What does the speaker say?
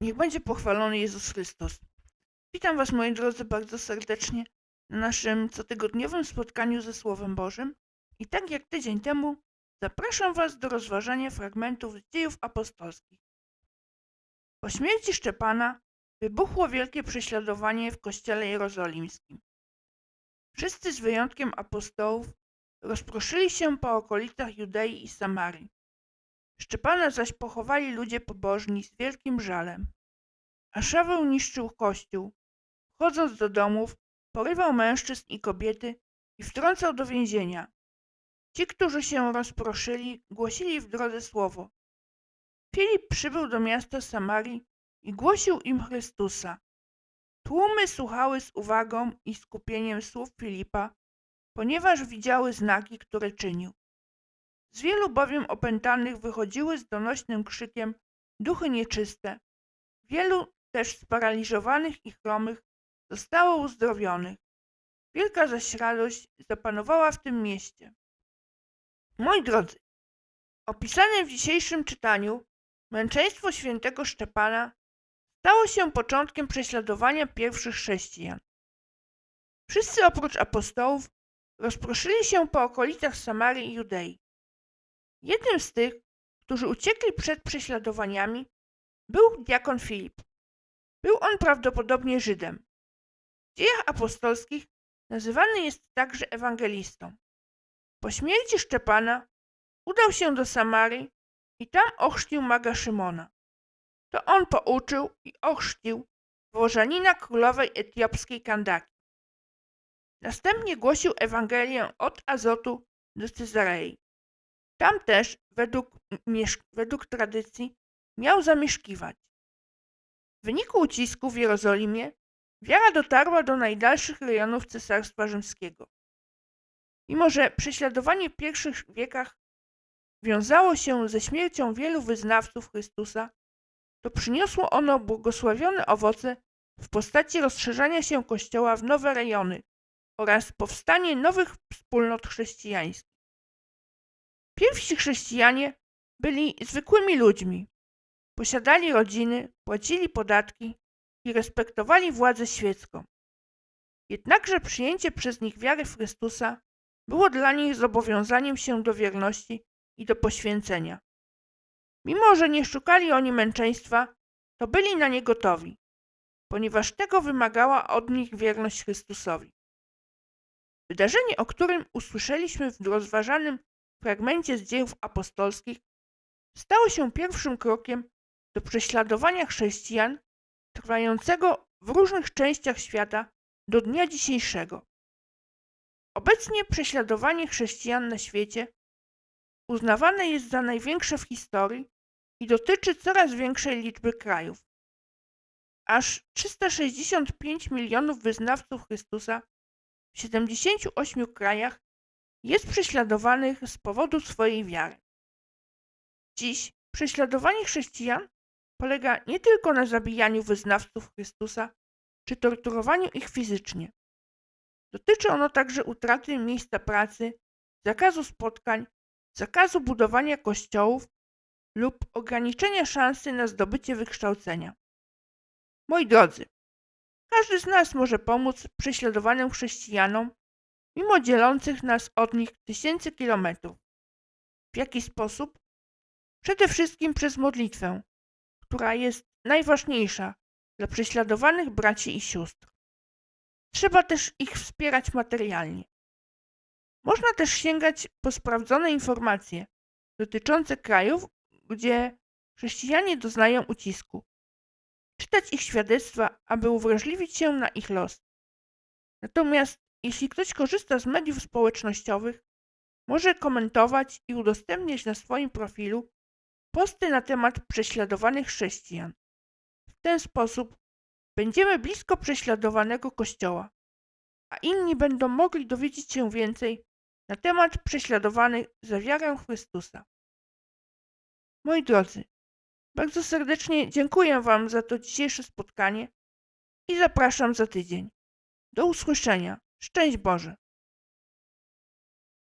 Niech będzie pochwalony Jezus Chrystus. Witam Was, moi drodzy, bardzo serdecznie na naszym cotygodniowym spotkaniu ze Słowem Bożym. I tak jak tydzień temu, zapraszam Was do rozważania fragmentów z dziejów apostolskich. Po śmierci Szczepana wybuchło wielkie prześladowanie w kościele jerozolimskim. Wszyscy z wyjątkiem apostołów rozproszyli się po okolicach Judei i Samarii. Szczepana zaś pochowali ludzie pobożni z wielkim żalem. A Szaweł niszczył kościół. Wchodząc do domów, porywał mężczyzn i kobiety i wtrącał do więzienia. Ci, którzy się rozproszyli, głosili w drodze słowo. Filip przybył do miasta Samarii i głosił im Chrystusa. Tłumy słuchały z uwagą i skupieniem słów Filipa, ponieważ widziały znaki, które czynił. Z wielu bowiem opętanych wychodziły z donośnym krzykiem duchy nieczyste. Wielu też sparaliżowanych i chromych zostało uzdrowionych. Wielka zaś radość zapanowała w tym mieście. Moi drodzy, opisane w dzisiejszym czytaniu męczeństwo świętego Szczepana stało się początkiem prześladowania pierwszych chrześcijan. Wszyscy oprócz apostołów rozproszyli się po okolicach Samarii i Judei. Jednym z tych, którzy uciekli przed prześladowaniami, był diakon Filip. Był on prawdopodobnie Żydem. W dziejach apostolskich nazywany jest także ewangelistą. Po śmierci Szczepana udał się do Samarii i tam ochrzcił maga Szymona. To on pouczył i ochrzcił włożanina królowej etiopskiej Kandaki. Następnie głosił Ewangelię od Azotu do Cezarei. Tam też, według, według tradycji, miał zamieszkiwać. W wyniku ucisku w Jerozolimie wiara dotarła do najdalszych rejonów Cesarstwa Rzymskiego. Mimo, że prześladowanie w pierwszych wiekach wiązało się ze śmiercią wielu wyznawców Chrystusa, to przyniosło ono błogosławione owoce w postaci rozszerzania się Kościoła w nowe rejony oraz powstanie nowych wspólnot chrześcijańskich. Pierwsi chrześcijanie byli zwykłymi ludźmi. Posiadali rodziny, płacili podatki i respektowali władzę świecką. Jednakże przyjęcie przez nich wiary w Chrystusa było dla nich zobowiązaniem się do wierności i do poświęcenia. Mimo, że nie szukali oni męczeństwa, to byli na nie gotowi, ponieważ tego wymagała od nich wierność Chrystusowi. Wydarzenie, o którym usłyszeliśmy w rozważanym fragmencie z dziejów apostolskich, stało się pierwszym krokiem do prześladowania chrześcijan trwającego w różnych częściach świata do dnia dzisiejszego. Obecnie prześladowanie chrześcijan na świecie uznawane jest za największe w historii i dotyczy coraz większej liczby krajów. Aż 365 milionów wyznawców Chrystusa w 78 krajach jest prześladowanych z powodu swojej wiary. Dziś prześladowanie chrześcijan polega nie tylko na zabijaniu wyznawców Chrystusa czy torturowaniu ich fizycznie. Dotyczy ono także utraty miejsca pracy, zakazu spotkań, zakazu budowania kościołów lub ograniczenia szansy na zdobycie wykształcenia. Moi drodzy, każdy z nas może pomóc prześladowanym chrześcijanom, mimo dzielących nas od nich tysięcy kilometrów. W jaki sposób? Przede wszystkim przez modlitwę, która jest najważniejsza dla prześladowanych braci i sióstr. Trzeba też ich wspierać materialnie. Można też sięgać po sprawdzone informacje dotyczące krajów, gdzie chrześcijanie doznają ucisku. Czytać ich świadectwa, aby uwrażliwić się na ich los. Natomiast jeśli ktoś korzysta z mediów społecznościowych, może komentować i udostępniać na swoim profilu posty na temat prześladowanych chrześcijan. W ten sposób będziemy blisko prześladowanego Kościoła, a inni będą mogli dowiedzieć się więcej na temat prześladowanych za wiarę Chrystusa. Moi drodzy, bardzo serdecznie dziękuję Wam za to dzisiejsze spotkanie i zapraszam za tydzień. Do usłyszenia. Szczęść Boże!